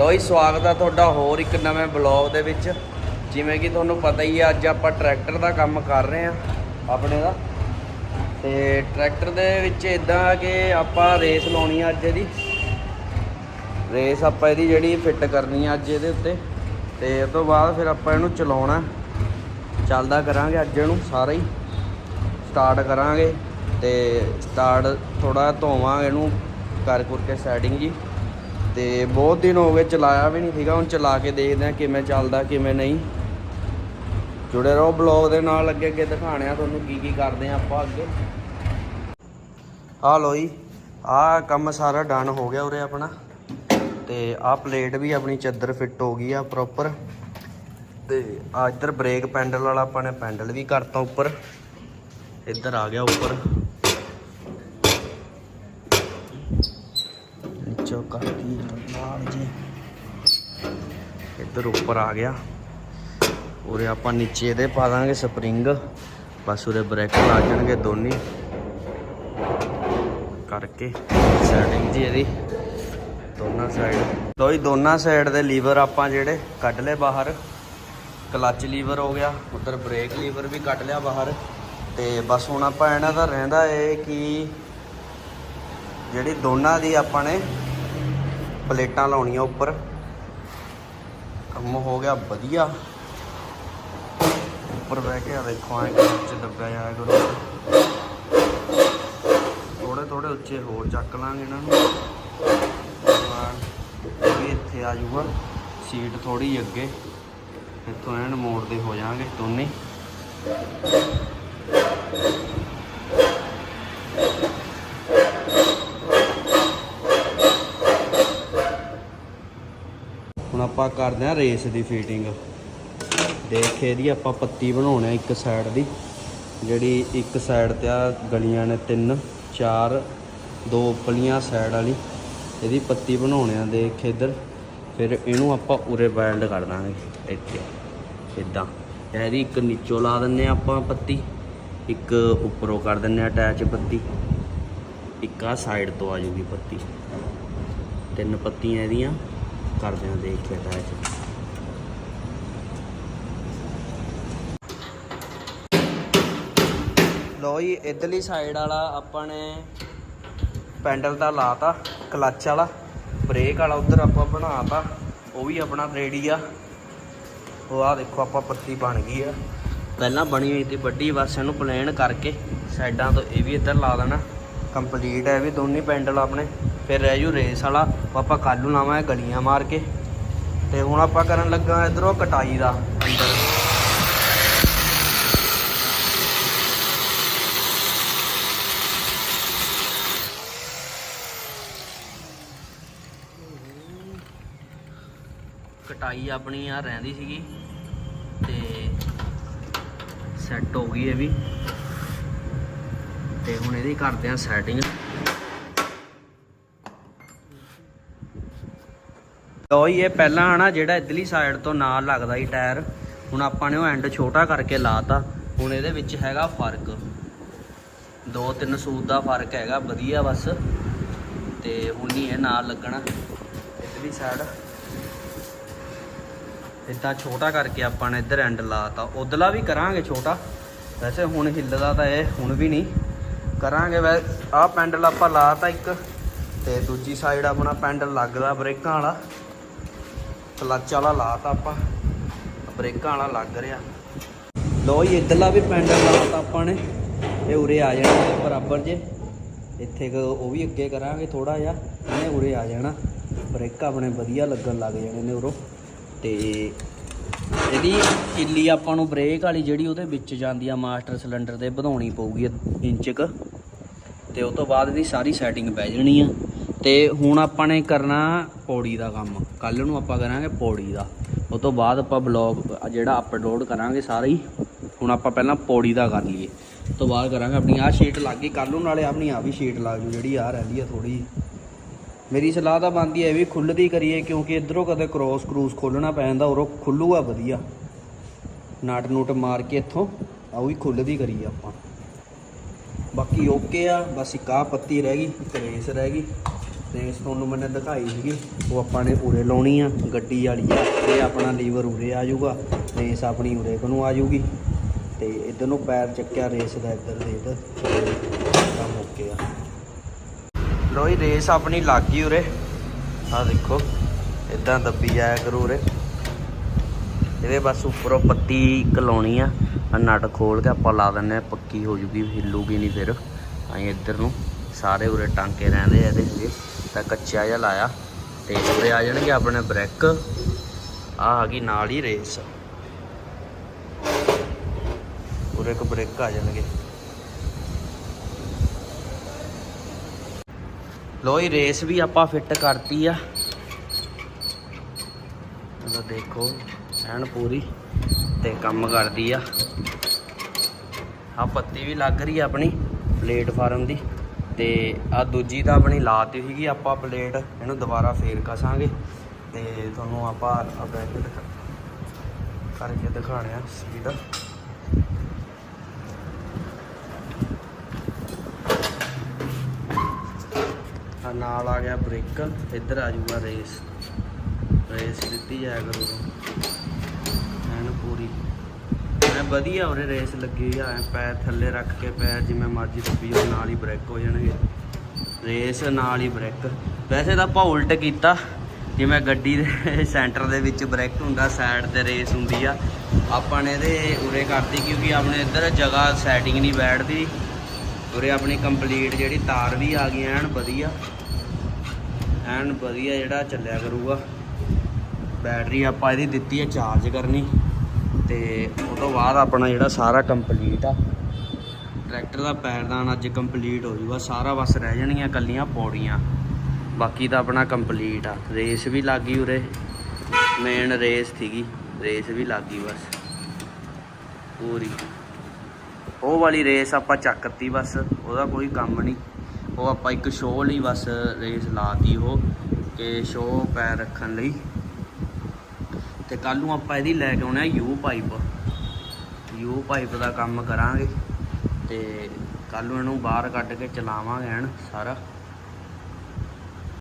ਲੋ ਜੀ, ਸਵਾਗਤ ਆ ਤੁਹਾਡਾ ਹੋਰ ਇੱਕ ਨਵੇਂ ਬਲੌਗ ਦੇ ਵਿੱਚ। ਜਿਵੇਂ ਕਿ ਤੁਹਾਨੂੰ ਪਤਾ ਹੀ ਆ, ਅੱਜ ਆਪਾਂ ਟਰੈਕਟਰ ਦਾ ਕੰਮ ਕਰ ਰਹੇ ਆ, ਆਪਣੇ ਦਾ। ਤੇ ਟਰੈਕਟਰ ਦੇ ਵਿੱਚ ਇਦਾਂ ਕਿ ਆਪਾਂ ਰੇਸ ਲਾਉਣੀ ਆ ਅੱਜ ਇਹਦੀ। ਰੇਸ ਆਪਾਂ ਇਹਦੀ ਜਿਹੜੀ ਫਿੱਟ ਕਰਨੀ ਆ ਅੱਜ ਇਹਦੇ ਉੱਤੇ। ਤੇ ਉਸ ਤੋਂ ਬਾਅਦ ਫਿਰ ਆਪਾਂ ਇਹਨੂੰ ਚਲਾਉਣਾ। ਚੱਲਦਾ ਕਰਾਂਗੇ ਅੱਜ ਇਹਨੂੰ ਸਾਰਾ ਹੀ। ਸਟਾਰਟ ਕਰਾਂਗੇ ਤੇ ਸਟਾਰਟ ਥੋੜਾ ਧੋਵਾਂਗੇ ਇਹਨੂੰ ਕਰ ਕੁਰ ਕੇ ਸੈਟਿੰਗ ਜੀ। ਤੇ ਬਹੁਤ ਦਿਨ ਹੋ ਗਏ ਚਲਾਇਆ ਵੀ ਨਹੀਂ ਸੀਗਾ। ਹੁਣ ਚਲਾ ਕੇ ਦੇਖਦੇ ਆ ਕਿਵੇਂ ਚੱਲਦਾ, ਕਿਵੇਂ ਨਹੀਂ। ਜੁੜੇ ਰਹੋ ਬਲੌਗ ਦੇ ਨਾਲ, ਅੱਗੇ ਅੱਗੇ ਦਿਖਾਣੇ ਆ ਤੁਹਾਨੂੰ ਕੀ ਕੀ ਕਰਦੇ ਆ ਆਪਾਂ ਅੱਗੇ। ਆ ਲੋ ਜੀ ਆ ਕੰਮ ਸਾਰਾ ਡਨ ਹੋ ਗਿਆ ਉਰੇ ਆਪਣਾ। ਤੇ ਆ ਪਲੇਟ ਵੀ ਆਪਣੀ ਚੱਦਰ ਫਿੱਟ ਹੋ ਗਈ ਆ ਪ੍ਰੋਪਰ ਤੇ ਆ ਇੱਧਰ ਬ੍ਰੇਕ ਪੈਂਡਲ ਵਾਲਾ ਆਪਾਂ ਨੇ ਪੈਂਡਲ ਵੀ ਕਰਤਾ ਉੱਪਰ। ਇੱਧਰ ਆ ਗਿਆ ਉੱਪਰ। ਨੀਚੋਂ ਕਰਤੀ ਨਾਲ ਜੀ। ਇੱਧਰ ਉੱਪਰ ਆ ਗਿਆ। ਉਰੇ ਆਪਾਂ ਨੀਚੇ ਇਹਦੇ ਪਾ ਦਾਂਗੇ ਸਪਰਿੰਗ। ਬਸ ਉਰੇ ਬ੍ਰੇਕ ਲੱਗ ਜਾਣਗੇ ਦੋਨੇ। ਕਰਕੇ ਸੈਟਿੰਗ ਜੀ ਇਹਦੀ। ਦੋਨਾਂ ਸਾਈਡ ਲੋ ਜੀ, ਦੋਨਾਂ ਸਾਈਡ ਦੇ ਲੀਵਰ ਆਪਾਂ ਜਿਹੜੇ ਕੱਢ ਲਏ ਬਾਹਰ। ਕਲੱਚ ਲੀਵਰ ਹੋ ਗਿਆ, ਉਧਰ ਬ੍ਰੇਕ ਲੀਵਰ ਵੀ ਕੱਢ ਲਿਆ ਬਾਹਰ। ਤੇ ਬਸ ਹੁਣ ਆਪਾਂ ਇਹਨਾਂ ਦਾ ਰਹਿੰਦਾ ਏ ਕਿ ਜਿਹੜੀ ਦੋਨਾਂ ਦੀ ਆਪਾਂ ਨੇ ਪਲੇਟਾਂ ਲਾਉਣੀਆਂ ਉੱਪਰ। ਕੰਮ ਹੋ ਗਿਆ ਵਧੀਆ। ਉੱਪਰ ਬਹਿ ਕੇ ਆ ਦੇਖੋ, ਐਂ ਵਿੱਚ ਦੱਬਿਆ ਜਾਇਆ ਕਰੋ। ਥੋੜੇ ਥੋੜੇ ਉੱਚੇ ਹੋਰ ਚੱਕ ਲਾਂਗੇ ਇਹਨਾਂ ਨੂੰ। ਸਮਾਨ ਇੱਥੇ ਆ ਜਾਊਗਾ। ਸੀਟ ਥੋੜੀ ਅੱਗੇ। ਇੱਥੋਂ ਐਨ ਮੋੜਦੇ ਹੋ ਜਾਾਂਗੇ ਦੋਨੇ ਹੁਣ ਆਪਾਂ ਕਰਦੇ ਆ ਰੇਸ ਦੀ ਫੀਟਿੰਗ ਦੇਖ ਇਹਦੀ ਆਪਾਂ ਪੱਤੀ ਬਣਾਉਣਾ ਇੱਕ ਸਾਈਡ ਦੀ, ਜਿਹੜੀ ਇੱਕ ਸਾਈਡ ਤੇ ਆ ਗਲੀਆਂ ਨੇ ਤਿੰਨ, ਚਾਰ, ਦੋ ਪਲੀਆਂ ਸਾਈਡ ਵਾਲੀ। ਇਹਦੀ ਪੱਤੀ ਬਣਾਉਣੇ ਆ ਦੇਖ ਇੱਧਰ, ਫਿਰ ਇਹਨੂੰ ਆਪਾਂ ਉਰੇ ਬੈਲਡ ਕਰ ਦਾਂਗੇ, ਇੱਥੇ ਇਦਾਂ ਇਹਦੀ ਇੱਕ ਨੀਚੋਂ ਲਾ ਦਿੰਨੇ ਆ ਆਪਾਂ ਪੱਤੀ, ਇੱਕ ਉੱਪਰੋਂ ਕਰ ਦਿੰਨੇ ਆ ਅਟੈਚ ਪੱਤੀ, ਇੱਕ ਆ ਸਾਈਡ ਤੋਂ ਆ ਜੂਗੀ ਪੱਤੀ। ਤਿੰਨ ਪੱਤੀਆਂ ਇਹਦੀਆਂ। ਕਰਦੇ ਆ ਦੇਖ ਕੇ ਅਟੈਚ ਲੋ ਜੀ, ਇਧਰਲੀ ਸਾਈਡ ਵਾਲਾ ਆਪਾਂ ਨੇ ਪੈਂਡਲ ਦਾ ਲਾਤਾ ਕਲੱਚ ਵਾਲਾ ਬ੍ਰੇਕ ਵਾਲਾ ਉਧਰ ਆਪਾਂ ਬਣਾਤਾ, ਉਹ ਵੀ ਆਪਣਾ ਰੈਡੀ ਆ। ਉਹ ਆ ਦੇਖੋ, ਆਪਾਂ ਪੱਤੀ ਬਣ ਗਈ ਆ। ਪਹਿਲਾਂ ਬਣੀ ਹੋਈ ਤੇ ਵੱਡੀ, ਬਸ ਇਹਨੂੰ ਪਲੇਨ ਕਰਕੇ ਸਾਈਡਾਂ ਤੋਂ ਇਹ ਵੀ ਇੱਧਰ ਲਾ ਦੇਣਾ। ਕੰਪਲੀਟ ਹੈ ਇਹ ਵੀ, ਦੋਨੇ ਪੈਂਡਲ ਆਪਣੇ। ਫਿਰ ਰਹਿ ਜੂ ਰੇਸ ਵਾਲਾ। ਉਹ ਆਪਾਂ ਕੱਲ੍ਹ ਨੂੰ ਲਾਵਾਂਗੇ ਗਲੀਆਂ ਮਾਰ ਕੇ। ਤੇ ਹੁਣ ਆਪਾਂ ਕਰਨ ਲੱਗਾ ਇਧਰੋਂ ਕਟਾਈ ਦਾ ਅੰਦਰ। ਕਟਾਈ ਆਪਣੀ ਆ ਰਹਿੰਦੀ ਸੀਗੀ। ਤੇ ਸੈੱਟ ਹੋ ਗਈ ਇਹ ਵੀ। ਤੇ ਹੁਣ ਇਹਦੀ ਕਰਦੇ ਆ ਸੈਟਿੰਗ ਲੋ ਇਹ ਪਹਿਲਾਂ ਹਨਾ ਜਿਹੜਾ ਇਧਰਲੀ ਸਾਈਡ ਤੋਂ ਨਾਲ ਲੱਗਦਾ ਸੀ ਟਾਇਰ, ਹੁਣ ਆਪਾਂ ਨੇ ਉਹ ਐਂਡ ਛੋਟਾ ਕਰਕੇ ਲਾਤਾ, ਹੁਣ ਇਹਦੇ ਵਿੱਚ ਹੈਗਾ ਫ਼ਰਕ। ਦੋ ਤਿੰਨ ਸੂਤ ਦਾ ਫ਼ਰਕ ਹੈਗਾ, ਵਧੀਆ ਬਸ। ਤੇ ਹੁਣ ਹੀ ਇਹ ਨਾਲ ਲੱਗਣਾ। ਇਧਰਲੀ ਸਾਈਡ ਇਦਾਂ ਛੋਟਾ ਕਰਕੇ ਆਪਾਂ ਨੇ ਇੱਧਰ ਐਂਡ ਲਾਤਾ। ਉਦਲਾ ਵੀ ਕਰਾਂਗੇ ਛੋਟਾ। ਵੈਸੇ ਹੁਣ ਹਿੱਲਦਾ ਤਾਂ ਇਹ, ਹੁਣ ਵੀ ਨਹੀਂ। ਕਰਾਂਗੇ ਵੈ ਆਹ ਪੈਂਡਲ ਆਪਾਂ ਲਾਤਾ ਇੱਕ, ਤੇ ਦੂਜੀ ਸਾਈਡ ਆਪਣਾ ਪੈਂਡਲ ਲੱਗਦਾ ਬ੍ਰੇਕਾਂ ਵਾਲਾ। ਕਲੱਚ ਵਾਲਾ ਲਾਤਾ ਆਪਾਂ। ਬ੍ਰੇਕਾਂ ਵਾਲਾ ਲੱਗ ਰਿਹਾ। ਲੋ ਜੀ, ਇੱਧਰਲਾ ਵੀ ਪੈਂਡਲ ਲਾਤਾ ਆਪਾਂ ਨੇ। ਇਹ ਉਰੇ ਆ ਜਾਣਾ ਬਰਾਬਰ ਜੇ। ਇੱਥੇ ਉਹ ਵੀ ਅੱਗੇ ਕਰਾਂਗੇ ਥੋੜਾ ਜਿਹਾ। ਇਹਨੇ ਉਰੇ ਆ ਜਾਣਾ। ਬ੍ਰੇਕ ਆਪਣੇ ਵਧੀਆ ਲੱਗਣ ਲੱਗ ਜਾਣੇ ਨੇ ਉਰੋਂ। ਤੇ ਇਹਦੀ ਕਿੱਲੀ ਆਪਾਂ ਨੂੰ ਬ੍ਰੇਕ ਵਾਲੀ ਜਿਹੜੀ ਉਹਦੇ ਵਿੱਚ ਜਾਂਦੀ ਆ ਮਾਸਟਰ ਸਿਲੰਡਰ ਤੇ ਵਧਾਉਣੀ ਪਊਗੀ ਇੰਚ ਕ। ਤੇ ਉਸ ਤੋਂ ਬਾਅਦ ਇਹਦੀ ਸਾਰੀ ਸੈਟਿੰਗ ਪੈ ਜਾਣੀ ਆ। ਤੇ ਹੁਣ ਆਪਾਂ ਨੇ ਕਰਨਾ ਪੌੜੀ ਦਾ ਕੰਮ। ਕੱਲ ਨੂੰ ਆਪਾਂ ਕਰਾਂਗੇ ਪੌੜੀ ਦਾ। ਉਸ ਤੋਂ ਬਾਅਦ ਆਪਾਂ ਬਲੌਗ ਜਿਹੜਾ ਅਪਲੋਡ ਕਰਾਂਗੇ ਸਾਰਾ ਹੀ, ਹੁਣ ਆਪਾਂ ਪਹਿਲਾਂ ਪੌੜੀ ਦਾ ਕਰ ਲਈਏ। ਉਸ ਤੋਂ ਬਾਅਦ ਕਰਾਂਗੇ ਆਪਣੀ ਆਹ ਸ਼ੀਟ ਲੱਗ ਗਈ। ਕੱਲ ਨੂੰ ਨਾਲੇ ਆਪਣੀ ਆ ਵੀ ਸ਼ੀਟ ਲੱਗ ਜੂ, ਜਿਹੜੀ ਆ ਰਹਿੰਦੀ ਆ ਥੋੜੀ ਮੇਰੀ ਸਲਾਹ ਤਾਂ ਬਣਦੀ ਹੈ ਵੀ ਖੁੱਲਦੀ ਕਰੀਏ, ਕਿਉਂਕਿ ਇਧਰੋਂ ਕਦੇ ਕ੍ਰੋਸ ਕਰੂਸ ਖੋਲਣਾ ਪੈ ਜਾਂਦਾ, ਉਰੋਂ ਖੁੱਲੂਗਾ ਵਧੀਆ। ਨਟ ਨੂਟ ਮਾਰ ਕੇ ਇੱਥੋਂ ਆ ਵੀ ਖੁੱਲਦੀ ਕਰੀਏ ਆਪਾਂ। ਬਾਕੀ ਓਕੇ ਆ, ਬਸ ਇੱਕ ਆਹ ਪੱਤੀ ਰਹਿ ਗਈ, ਇੱਕ ਰਹਿ ਗਈ। ਤੇ ਤੁਹਾਨੂੰ ਮੈंने ਦਿਖਾਈ ਸੀਗੀ। ਉਹ ਆਪਾਂ ਨੇ ਉਰੇ ਲਾਉਣੀ ਆ, ਗੱਡੀ ਵਾਲੀ ਆ, ਇਹ ਆਪਣਾ ਲੀਵਰ ਉਰੇ ਆ ਜਾਊਗਾ, ਰੇਸ ਆਪਣੀ ਉਰੇ ਨੂੰ ਆ ਜਾਊਗੀ। ਤੇ ਇਧਰ ਨੂੰ ਪੈਰ ਚੱਕਿਆ, ਰੇਸ ਦਾ ਇੱਧਰ ਦੇ ਇੱਧਰ। ਕੰਮ ਓਕੇ ਆ। ਲੋਈ ਰੇਸ ਆਪਣੀ ਲੱਗ ਗਈ ਉਰੇ। ਆ ਦੇਖੋ, ਇਦਾਂ ਦੱਬੀ ਜਾਇਆ ਕਰੂ ਉਰੇ। ਇਹਦੇ ਬਸ ਉੱਪਰੋਂ ਪੱਤੀ ਇੱਕ ਲਾਉਣੀ ਆ, ਆਹ ਨਟ ਖੋਲ ਕੇ ਆਪਾਂ ਲਾ ਦਿੰਨੇ ਆ, ਪੱਕੀ ਹੋ ਜੂਗੀ, ਹਿੱਲੂਗੀ ਨਹੀਂ ਫਿਰ। ਅਸੀਂ ਇੱਧਰ ਨੂੰ। ਸਾਰੇ ਉਰੇ ਟਾਂਕੇ ਰਹਿੰਦੇ ਆ ਇਹਦੇ ਹਜੇ ਤਾਂ ਕੱਚਾ ਜਿਹਾ ਲਾਇਆ। ਤੇ ਉਰੇ ਆ ਜਾਣਗੇ ਆਪਣੇ ਬ੍ਰੇਕ। ਆ ਆ ਗਈ ਨਾਲ ਹੀ ਰੇਸ। ਉਰੇ ਇੱਕ ਬ੍ਰੇਕ ਆ ਜਾਣਗੇ। ਲੋਈ ਰੇਸ ਵੀ ਆਪਾਂ ਫਿੱਟ ਕਰਤੀ ਆ। ਇਹਦਾ ਦੇਖੋ ਐਨ ਪੂਰੀ ਤੇ ਕੰਮ ਕਰਦੀ ਆ। ਆ ਪੱਤੀ ਵੀ ਲੱਗ ਰਹੀ ਆ ਆਪਣੀ, ਪਲੇਟਫਾਰਮ ਦੀ। ਤੇ ਆ ਦੂਜੀ ਤਾਂ ਆਪਣੀ ਲਾਤੀ ਸੀਗੀ, ਆਪਾਂ ਪਲੇਟ ਇਹਨੂੰ ਦੁਬਾਰਾ ਫੇਰ ਕਸਾਂਗੇ ਤੇ ਤੁਹਾਨੂੰ ਆਪਾਂ ਆ ਬੈਕ ਦਿਖਾ ਕਰਕੇ ਦਿਖਾਣਿਆ ਸਪੀਡ ਆ ਨਾਲ ਆ ਗਿਆ ਬ੍ਰੇਕ ਇੱਧਰ ਆ ਜਾਊਗਾ ਰੇਸ। ਰੇਸ ਦਿੱਤੀ ਜਾਇਆ ਕਰੂਗਾ ਐਨ ਪੂਰੀ ਐ ਵਧੀਆ ਉਰੇ ਰੇਸ ਲੱਗੀ ਆ, ਐਂ ਪੈਰ ਥੱਲੇ ਰੱਖ ਕੇ ਪੈਰ ਜਿਵੇਂ ਮਰਜ਼ੀ ਦੱਬੀ ਜਾਓ, ਨਾਲ ਹੀ ਬ੍ਰੇਕ ਹੋ ਜਾਣਗੇ। ਰੇਸ ਨਾਲ ਹੀ ਬ੍ਰੇਕ ਵੈਸੇ ਤਾਂ ਆਪਾਂ ਉਲਟ ਕੀਤਾ, ਜਿਵੇਂ ਗੱਡੀ ਦੇ ਸੈਂਟਰ ਦੇ ਵਿੱਚ ਬ੍ਰੇਕ ਹੁੰਦਾ ਸਾਈਡ ਤੇ ਰੇਸ ਹੁੰਦੀ ਆ। ਆਪਾਂ ਨੇ ਇਹਦੇ ਉਰੇ ਕਰਤੀ ਕਿਉਂਕਿ ਆਪਣੇ ਇੱਧਰ ਜਗ੍ਹਾ ਸੈਟਿੰਗ ਨਹੀਂ ਬੈਠਦੀ। ਉਰੇ ਆਪਣੀ ਕੰਪਲੀਟ ਜਿਹੜੀ ਤਾਰ ਵੀ ਆ ਗਈ, ਐਨ ਵਧੀਆ। ਐਨ ਵਧੀਆ ਜਿਹੜਾ ਚੱਲਿਆ ਕਰੂਗਾ। ਬੈਟਰੀ ਆਪਾਂ ਇਹਦੀ ਦਿੱਤੀ ਹੈ ਚਾਰਜ ਕਰਨੀ। ਤੇ ਉਹ ਤੋਂ ਬਾਅਦ ਆਪਣਾ ਜਿਹੜਾ ਸਾਰਾ ਕੰਪਲੀਟ ਆ। ਟਰੈਕਟਰ ਦਾ ਪੈਰਦਾਨ ਅੱਜ ਕੰਪਲੀਟ ਹੋ ਜੂਗਾ। ਸਾਰਾ ਬਸ ਰਹਿ ਜਾਣੀਆਂ ਕੱਲੀਆਂ ਪੌੜੀਆਂ। ਬਾਕੀ ਤਾਂ ਆਪਣਾ ਕੰਪਲੀਟ ਆ। ਰੇਸ ਵੀ ਲੱਗ ਗਈ ਉਰੇ। ਮੇਨ ਰੇਸ ਸੀਗੀ। ਰੇਸ ਵੀ ਲੱਗ ਗਈ ਬਸ। ਪੂਰੀ। ਉਹ ਵਾਲੀ ਰੇਸ ਆਪਾਂ ਚੱਕਤੀ ਬਸ। ਉਹਦਾ ਕੋਈ ਕੰਮ ਨਹੀਂ। ਉਹ ਆਪਾਂ ਇੱਕ ਸ਼ੋਅ ਲਈ ਬਸ ਰੇਸ ਲਾਤੀ ਉਹ। ਕਿ ਸ਼ੋਅ ਪੈਰ ਰੱਖਣ ਲਈ। ਤੇ ਕੱਲ ਨੂੰ ਆਪਾਂ ਇਹਦੀ ਲੈ ਕੇ ਆਉਣਾ ਯੂ ਪਾਈਪ। ਯੂ ਪਾਈਪ ਦਾ ਕੰਮ ਕਰਾਂਗੇ ਤੇ ਕੱਲ ਨੂੰ ਇਹਨੂੰ ਬਾਹਰ ਕੱਢ ਕੇ ਚਲਾਵਾਂਗੇ ਐਨ ਸਾਰਾ।